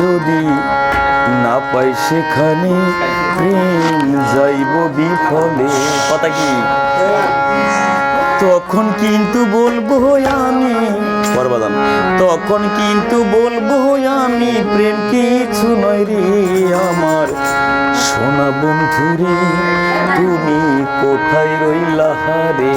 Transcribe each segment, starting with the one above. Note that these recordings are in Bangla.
যদি না পাই সেখানে প্রেম যাইব বিফলে। কথা কি? তখন কিন্তু বলব আমি তখন কিন্তু বলব আমি, প্রেম কিছু নয় রে আমার। সোনা বন্ধু রে, তুমি কোথায় রইলা রে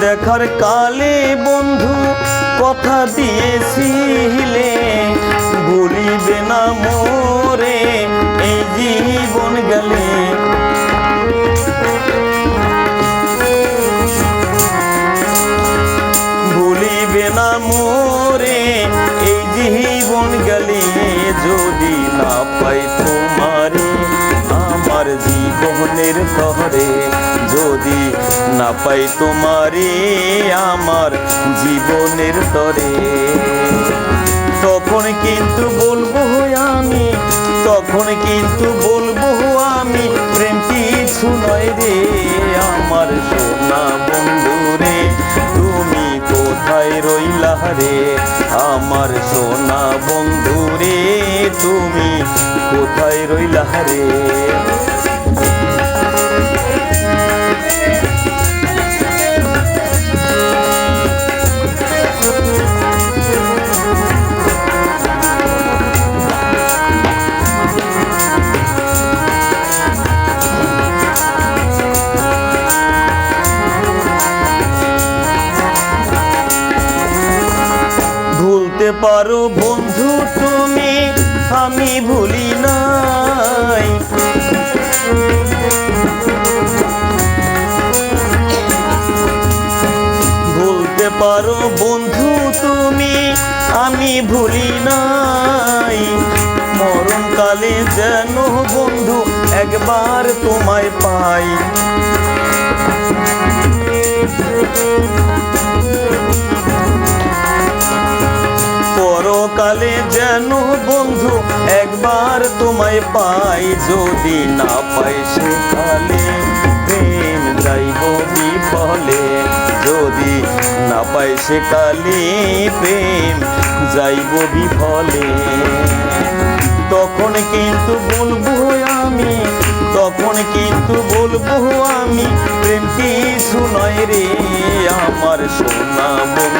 দেখার কালে বন্ধু কথা দিয়েছিলে ভুলিবে না মোরে, এই জীবন গেলে। ভুলিবে না মোরে, এই জীবন গেলে। যদি না পাই তোমারে জীবনের তরে যদি না পাই তোমারে আমার জীবনের তরে। তখন কিন্তু বলব আমি, তখন কিন্তু বলব আমি, প্রেম কিছু নয় রে আমার সোনা বন্ধু রে, তুমি কোথায় রইলা রে? আমার সোনা বন্ধু রে, তুমি কোথায় রইলা রে? পারো বন্ধু তুমি, আমি ভুলি নাই। ভুলতে পারো বন্ধু তুমি, আমি ভুলি নাই। মরণকালে যেন বন্ধু একবার তোমায় পাই। পরকালে যেন বন্ধু, একবার তোমায় পাই যদি না পাই সেকালে প্রেম যাইব বিফলে, যদি না পাই সেকালে প্রেম যাইব বিফলে। তখন কিন্তু বলব আমি, তখন কিন্তু বলব আমি, প্রেম কিছু রে, আমার সোনা বন্ধু।